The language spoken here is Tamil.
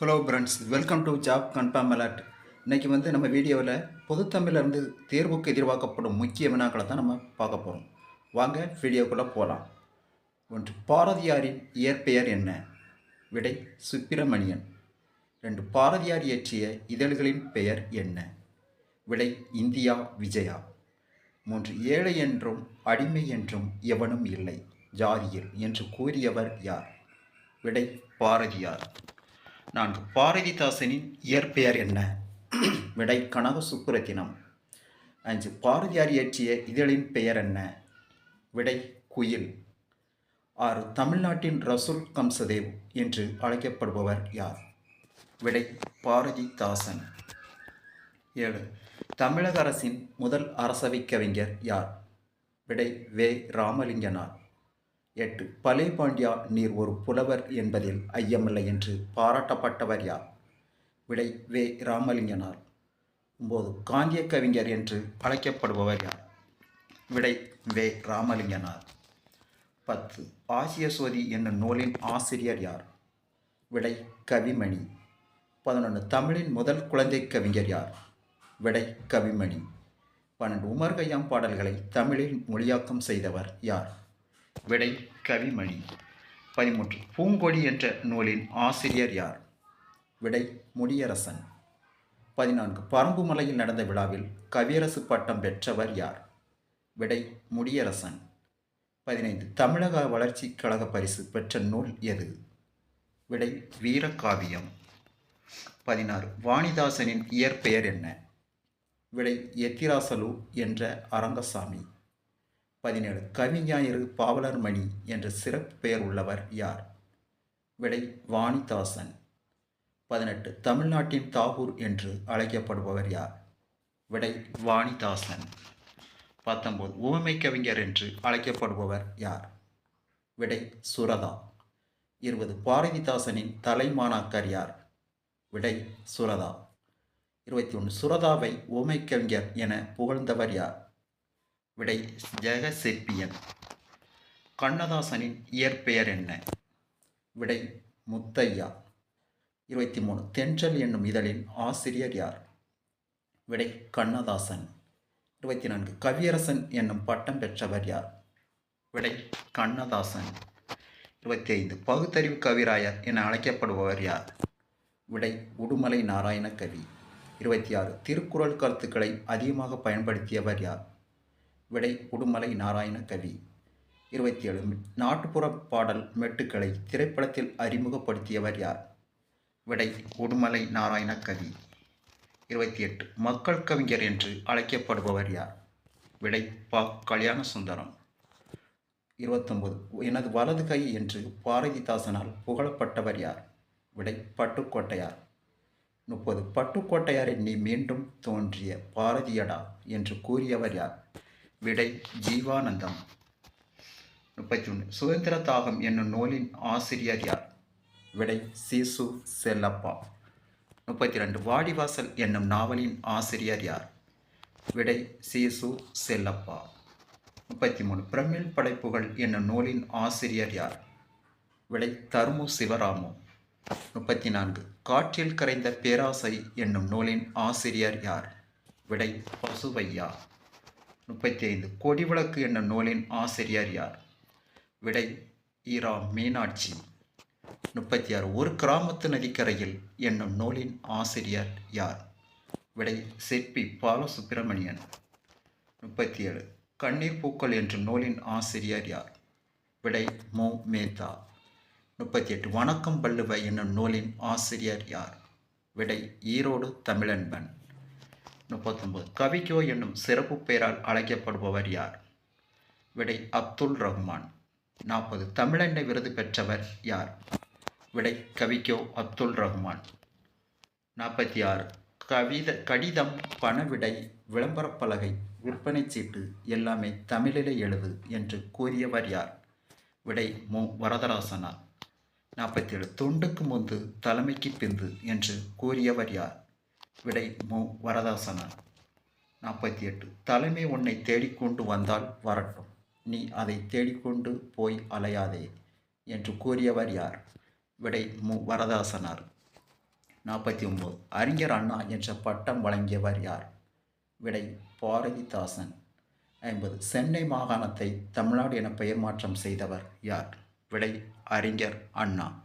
Hello friends welcome to job confirm alert இன்றைக்கி வந்து நம்ம வீடியோவில் பொதுத்தமிழிலிருந்து தேர்வுக்கு எதிர்பார்க்கப்படும் முக்கிய வினாக்களை தான் நம்ம பார்க்க போகிறோம் வாங்க வீடியோக்குள்ளே போகலாம் ஒன்று பாரதியாரின் இயற்பெயர் என்ன? விடை சுப்பிரமணியன். ரெண்டு பாரதியார் இயற்றிய இதழ்களின் பெயர் என்ன? விடை இந்தியா விஜயா. மூன்று ஏழை என்றும் அடிமை என்றும் எவனும் இல்லை. ஜாதியில் என்று கூறியவர் யார்? விடை பாரதியார். நான்கு. பாரதிதாசனின் இயற்பெயர் என்ன? விடை கனக சுப்புரத்தினம் அஞ்சு பாரதியார் இயற்றிய இதழின் பெயர் என்ன? விடை குயில். ஆறு. தமிழ்நாட்டின் ரசூல் கம்சதேவ் என்று அழைக்கப்படுபவர் யார்? விடை பாரதிதாசன். ஏழு. தமிழக அரசின் முதல் அரசவை கவிஞர் யார்? விடை வே. ராமலிங்கனார். எட்டு. பலே பாண்டியா நீர் ஒரு புலவர் என்பதில் ஐயமில்லை என்று பாராட்டப்பட்டவர் யார்? விடை வே. ராமலிங்கனார். ஒம்பது. காந்திய கவிஞர் என்று அழைக்கப்படுபவர் யார்? விடை வே. ராமலிங்கனார். பத்து. ஆசிய சோதி என்னும் நூலின் ஆசிரியர் யார்? விடை கவிமணி. பதினொன்று தமிழின் முதல் குழந்தை கவிஞர் யார்? விடை கவிமணி. பன்னெண்டு. உமர்கையாம் பாடல்களை தமிழில் மொழியாக்கம் செய்தவர் யார்? விடை கவிமணி. பதிமூன்று. பூங்கொடி என்ற நூலின் ஆசிரியர் யார்? விடை முடியரசன். பதினான்கு. பரம்பு மலையில் நடந்த விழாவில் கவியரசு பட்டம் பெற்றவர் யார்? விடை முடியரசன். பதினைந்து. தமிழக வளர்ச்சிக் கழக பரிசு பெற்ற நூல் எது? விடை வீரக்காவியம் பதினாறு. வாணிதாசனின் இயற்பெயர் என்ன? விடை எத்திராசலு என்ற அரங்கசாமி. பதினேழு. கவிஞாயிறு பாவலர் மணி என்ற சிறப்பு பெயர் உள்ளவர் யார்? விடை வாணிதாசன். பதினெட்டு. தமிழ்நாட்டின் தாகூர் என்று அழைக்கப்படுபவர் யார்? விடை வாணிதாசன். பத்தொம்போது உவமை கவிஞர் என்று அழைக்கப்படுபவர் யார்? விடை சுரதா. இருபது. பாரதிதாசனின் தலைமானாக்கர் யார்? விடை சுரதா. இருபத்தி ஒன்று. சுரதாவை உவமை கவிஞர் என புகழ்ந்தவர் யார்? விடை ஜெகசிற்பியன் கண்ணதாசனின் இயற்பெயர் என்ன? விடை முத்தையா. இருபத்தி மூணு தென்றல் என்னும் இதழின் ஆசிரியர் யார்? விடை கண்ணதாசன். இருபத்தி நான்கு கவியரசன் என்னும் பட்டம் பெற்றவர் யார்? விடை கண்ணதாசன். இருபத்தி ஐந்து பகுத்தறிவு கவிராயர் என அழைக்கப்படுபவர் யார்? விடை உடுமலை நாராயண கவி. இருபத்தி ஆறு திருக்குறள் கருத்துக்களை அதிகமாக பயன்படுத்தியவர் யார்? விடை உடுமலை நாராயண கவி. இருபத்தி ஏழு நாட்டுப்புற பாடல் மெட்டுக்களை திரைப்படத்தில் அறிமுகப்படுத்தியவர் யார்? விடை உடுமலை நாராயண கவி. இருபத்தி எட்டு மக்கள் கவிஞர் என்று அழைக்கப்படுபவர் யார்? விடை பா. கல்யாண சுந்தரம் இருபத்தொம்பது. எனது வலது கை என்று பாரதிதாசனால் புகழப்பட்டவர் யார்? விடை பட்டுக்கோட்டையார். முப்பது. பட்டுக்கோட்டையாரை நீ மீண்டும் தோன்றிய பாரதியடா என்று கூறியவர் யார்? விடை ஜீவானந்தம். முப்பத்தி ஒன்று சுதந்திர தாகம் என்னும் நூலின் ஆசிரியர் யார்? விடை சீசு செல்லப்பா. முப்பத்தி ரெண்டு வாடிவாசல் என்னும் நாவலின் ஆசிரியர் யார்? விடை சீசு செல்லப்பா. முப்பத்தி மூணு பிரமிழ் படைப்புகள் என்னும் நூலின் ஆசிரியர் யார்? விடை தருமு சிவராமு. முப்பத்தி நான்கு காற்றில் கரைந்த பேராசை என்னும் நூலின் ஆசிரியர் யார்? விடை பசுவையா. முப்பத்தி ஐந்து கொடிவிளக்கு என்னும் நூலின் ஆசிரியர் யார்? விடை ஈரா மீனாட்சி. முப்பத்தி ஆறு ஒரு கிராமத்து நதிக்கரையில் என்னும் நூலின் ஆசிரியர் யார்? விடை சிற்பி பாலசுப்பிரமணியன் முப்பத்தி ஏழு கண்ணீர் பூக்கள் என்ற நூலின் ஆசிரியர் யார்? விடை மு. மேத்தா. முப்பத்தி எட்டு வணக்கம் பல்லுவ என்னும் நூலின் ஆசிரியர் யார்? விடை ஈரோடு தமிழன்பன். முப்பத்தொன்பது. கவிக்கோ என்னும் சிறப்பு பெயரால் அழைக்கப்படுபவர் யார்? விடை அப்துல் ரஹ்மான். நாற்பது. தமிழெண்ணை விருது பெற்றவர் யார்? விடை கவிக்கோ அப்துல் ரஹ்மான். நாற்பத்தி ஆறு கவித கடிதம் பணவிடை விளம்பரப் பலகை விற்பனை சீட்டு எல்லாமே தமிழிலே எழுது என்று கூறியவர் யார்? விடை மு. வரதராசனார் நாற்பத்தி ஏழு தொண்டுக்கு முந்து தலைமைக்கு பிந்து என்று கூறியவர் யார்? விடை மு. வரதாசனார் நாற்பத்தி எட்டு. தலைமை உன்னை தேடிக்கொண்டு வந்தால் வரட்டும். நீ அதை தேடிக்கொண்டு போய் அலையாதே என்று கூறியவர் யார்? விடை மு. வரதாசனார் நாற்பத்தி ஒம்பது அறிஞர் அண்ணா என்ற பட்டம் வழங்கியவர் யார்? விடை பாரதிதாசன். ஐம்பது. சென்னை மாகாணத்தை தமிழ்நாடு என பெயர் மாற்றம் செய்தவர் யார்? விடை அறிஞர் அண்ணா.